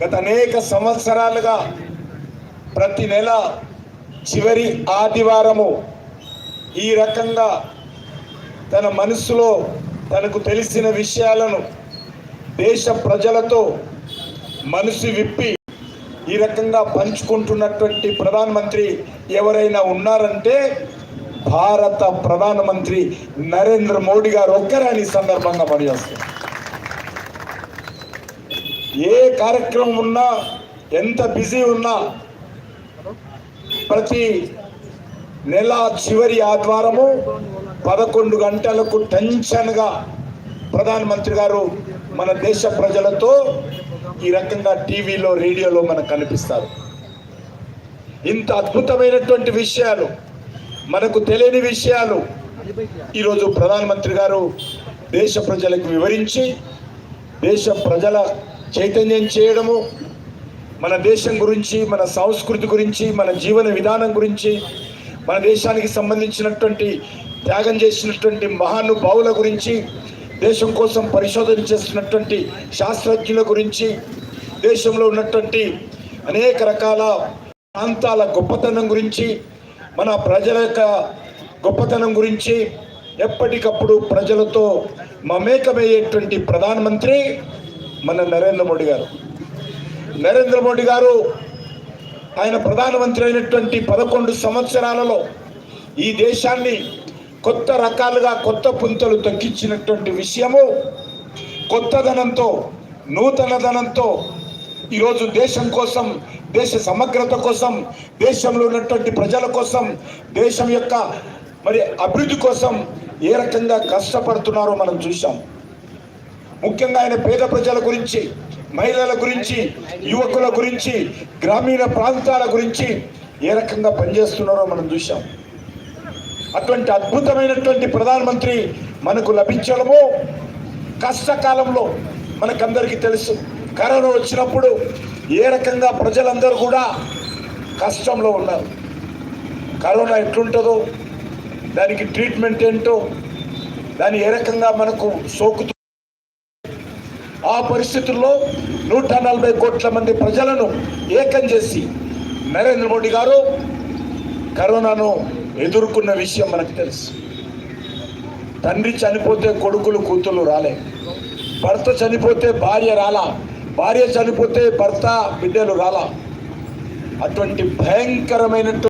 గత అనేక సంవత్సరాలుగా ప్రతి నెల చివరి ఆదివారము ఈ రకంగా తన మనసులో తనకు తెలిసిన విషయాలను దేశ ప్రజలతో మనసు విప్పి ఈ రకంగా పంచుకుంటున్నటువంటి ప్రధానమంత్రి ఎవరైనా ఉన్నారంటే భారత ప్రధానమంత్రి నరేంద్ర మోడీ గారు ఒక్కరని సందర్భంగా పనిచేస్తారు. ఏ కార్యక్రమం ఉన్నా ఎంత బిజీ ఉన్నా ప్రతి నెల చివరి ఆదివారము పదకొండు గంటలకు టెన్షన్గా ప్రధానమంత్రి గారు మన దేశ ప్రజలతో ఈ రకంగా టీవీలో రేడియోలో మనకు కనిపిస్తారు. ఇంత అద్భుతమైనటువంటి విషయాలు మనకు తెలియని విషయాలు ఈరోజు ప్రధానమంత్రి గారు దేశ ప్రజలకు వివరించి దేశ ప్రజల చైతన్యం చేయడము మన దేశం గురించి మన సంస్కృతి గురించి మన జీవన విధానం గురించి మన దేశానికి సంబంధించినటువంటి త్యాగం చేసినటువంటి మహానుభావుల గురించి దేశం కోసం పరిశోధన చేస్తున్నటువంటి శాస్త్రజ్ఞుల గురించి దేశంలో ఉన్నటువంటి అనేక రకాల ప్రాంతాల గొప్పతనం గురించి మన ప్రజల యొక్క గొప్పతనం గురించి ఎప్పటికప్పుడు ప్రజలతో మమేకమయ్యేటువంటి ప్రధానమంత్రి మన నరేంద్ర మోడీ గారు. నరేంద్ర మోడీ గారు ఆయన ప్రధానమంత్రి అయినటువంటి పదకొండు సంవత్సరాలలో ఈ దేశాన్ని కొత్త రకాలుగా కొత్త పుంతలు తగ్గించినటువంటి విషయము కొత్తదనంతో నూతనదనంతో ఈరోజు దేశం కోసం దేశ సమగ్రత కోసం దేశంలో ఉన్నటువంటి ప్రజల కోసం దేశం యొక్క మరి అభివృద్ధి కోసం ఏ రకంగా కష్టపడుతున్నారో మనం చూసాం ముఖ్యంగా ఆయన పేద ప్రజల గురించి మహిళల గురించి యువకుల గురించి గ్రామీణ ప్రాంతాల గురించి ఏ రకంగా పనిచేస్తున్నారో మనం చూసాం అటువంటి అద్భుతమైనటువంటి ప్రధానమంత్రి మనకు లభించడము కష్టకాలంలో మనకందరికీ తెలుసు. కరోనా వచ్చినప్పుడు ఏ రకంగా ప్రజలందరూ కూడా కష్టంలో ఉన్నారు. కరోనా ఎట్లుంటుందో దానికి ట్రీట్మెంట్ ఏంటో దాన్ని ఏ రకంగా మనకు సోకుతూ ఆ పరిస్థితుల్లో నూట నలభై కోట్ల మంది ప్రజలను ఏకం చేసి నరేంద్ర మోడీ గారు కరోనాను ఎదుర్కొన్న విషయం మనకు తెలుసు. తండ్రి చనిపోతే కొడుకులు కూతుళ్ళు రాలే. భర్త చనిపోతే భార్య రాలా. భార్య చనిపోతే భర్త బిడ్డలు రాలా. అటువంటి భయంకరమైనటువంటి